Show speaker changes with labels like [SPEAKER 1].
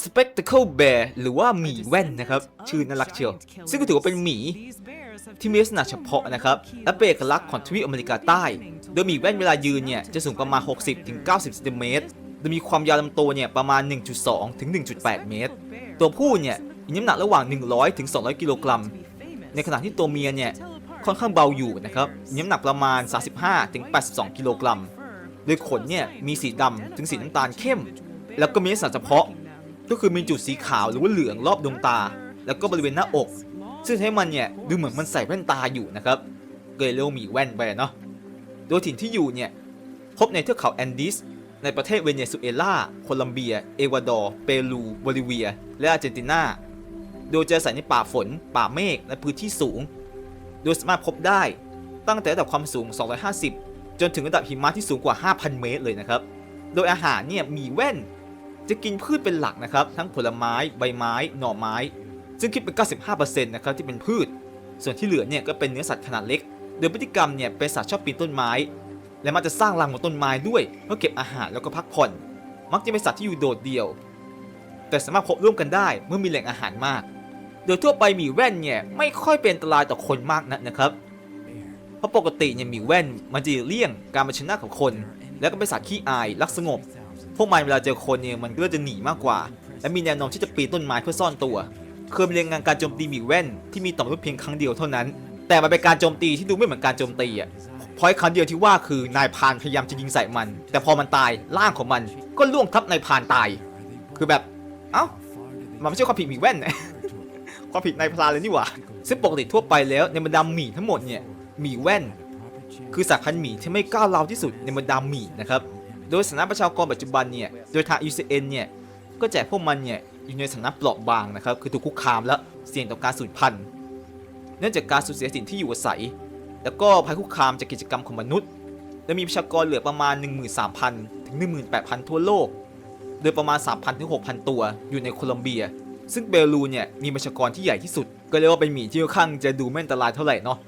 [SPEAKER 1] Spectacle Bear หรือว่าหมีแว่นนะครับ ชื่อน่ารักเชียว ซึ่งก็ถือว่าเป็นหมีที่มีลักษณะเฉพาะนะครับ และเป็นเอกลักษณ์ของทวีปอเมริกาใต้ โดยหมีแว่นเวลายืนเนี่ยจะสูงประมาณ 60-90เซนติเมตรโดยมีความยาวลำตัวเนี่ยประมาณ 1.2 ถึง 1.8 เมตร ตัวผู้เนี่ยมีน้ำหนักระหว่าง 100 ถึง 200 กิโลกรัม ในขณะที่ตัวเมียเนี่ยค่อนข้างเบาอยู่นะครับมีน้ำหนักประมาณ 35 ถึง 82 กิโลกรัม โดยขนเนี่ยมีสีดำถึงสีน้ำตาลเข้ม แล้วก็มีลักษณะเฉพาะ ก็คือมีจุดสีขาวหรือว่าเหลืองรอบดวงตา แล้วก็บริเวณหน้าอก ซึ่งให้มันเนี่ยดูเหมือนมันใส่แว่นตาอยู่นะครับเลยเรียกมีแว่นไปเนาะโดยถิ่นที่อยู่เนี่ยพบในเทือกเขาแอนดีสในประเทศเวเนซุเอลา โคลัมเบีย เอกวาดอร์ เปรู โบลิเวีย และอาร์เจนตินา โดยจะอาศัยในป่าฝน ป่าเมฆ และพื้นที่สูง โดยสามารถพบได้ตั้งแต่ระดับความสูง 250 จนถึงระดับหิมะที่สูงกว่า 5,000 เมตรเลยนะครับ โดยอาหารเนี่ยมีแว่น จะกินพืชเป็นหลักนะครับ ทั้งผลไม้ใบไม้ หน่อไม้ ซึ่งคิดเป็น 95%นะครับที่เป็นพืช ส่วนที่เหลือเนี่ยก็เป็นเนื้อสัตว์ขนาดเล็ก โดยพฤติกรรมเนี่ยเป็นสัตว์ชอบปีนต้นไม้ และมักจะสร้างรังบนต้นไม้ด้วยเพื่อเก็บอาหารแล้วก็พักผ่อน มักจะเป็นสัตว์ที่อยู่โดดเดี่ยว แต่สามารถพบร่วมกันได้เมื่อมีแหล่งอาหารมาก โดยทั่วไปหมีแว่นเนี่ยไม่ค่อยเป็นอันตรายต่อคนมากนักนะครับ เพราะปกติเนี่ยหมีแว่นมันจะเลี่ยงการมาชนะกับคน แล้วก็เป็นสัตว์ขี้อายรักสงบ วกมันเวลาเจอคนเนี่ยมันก็จะหนีมากกว่า และมีแนวโน้มที่จะปีนต้นไม้เพื่อซ่อนตัว เคยมีรายงานการโจมตีหมีแว่นที่มีต่อมนุษย์เพียงครั้งเดียวเท่านั้น แต่มันเป็นการโจมตีที่ดูไม่เหมือนการโจมตีอะพอ้ครั้งเดียวที่ว่าคือนายพานพยายามจะยิงใส่มัน แต่พอมันตายร่างของมันก็ล่วงทับนายพานตาย คือแบบเอ้ามันไม่ใช่ความผิดหมีแว่นนะความผิดนายพานเลยนี่หว่าซึ่งปกติทั่วไปแล้วในบรรดาหมีทั้งหมดเนี่ยหมีแว่น คือสายพันธุ์หมีที่ไม่ก้าวร้าวที่สุดในบรรดาหมีนะครับ โดยสถานะประชากรปัจจุบันเนี่ย โดยทาง UCN เนี่ย ก็แจกพวกมันเนี่ยอยู่ในสถานะเปราะบางนะครับ คือถูกคุกคามและเสี่ยงต่อการสูญพันธุ์ เนื่องจากการสูญเสียสิ่งที่อยู่อาศัย แล้วก็ภัยคุกคามจากกิจกรรมของมนุษย์ และมีประชากรเหลือประมาณ 13,000 ถึง 18,000 ทั่วโลก โดยประมาณ 3,000 ถึง 6,000 ตัวอยู่ในโคลอมเบีย ซึ่งเปรูเนี่ยมีประชากรที่ใหญ่ที่สุด ก็เรียกว่าเป็นหมีที่ค่อนข้างจะดูไม่อันตรายเท่าไหร่เนาะ